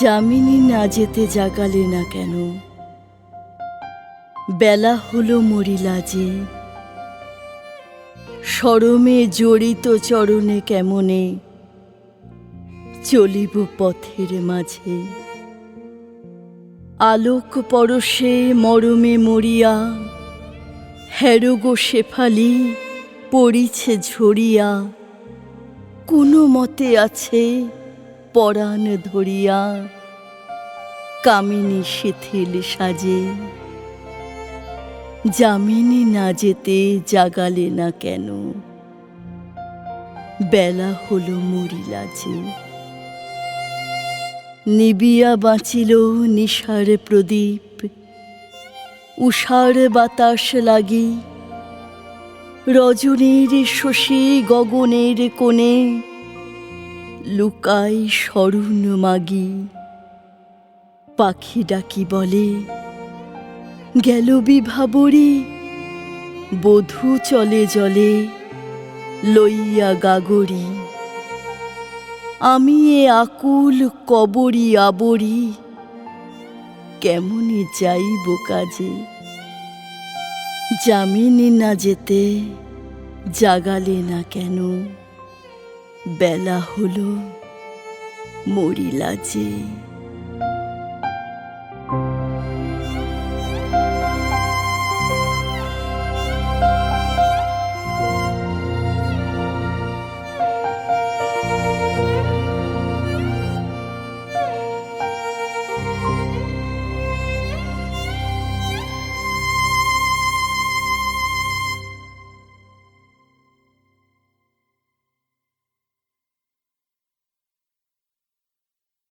যামিনী না যেতে জাগালে না কেন? বেলা হলো মরিলা যে। সরমে জড়িত চরণে কেমনে চলিব পথের মাঝে? আলোক পরশে মরমে মরিয়া হ্যারোগো শেফালি পড়িছে ঝরিয়া, কোনো মতে আছে পরাণ ধরিয়া কামিনী শিথিল সাজে। যামিনী না যেতে জাগালে না কেন? বেলা হলো মরিলা যে। নিবিয়া বাঁচিল নিশার প্রদীপ। উষার বাতাস লাগি। রজনীর শশী গগনের কোণে লুকাই স্মরণ মাগি। পাখি ডাকি বলে, গেল বিভাবরী, বধূ চলে জলে, লইয়া গাগরি। আমি এ আকুল কবরি আবরি, কেমনে যাইব কাজে? জামিনী না যেতে জাগালে না কেন? বেলা হলো মরিলা যে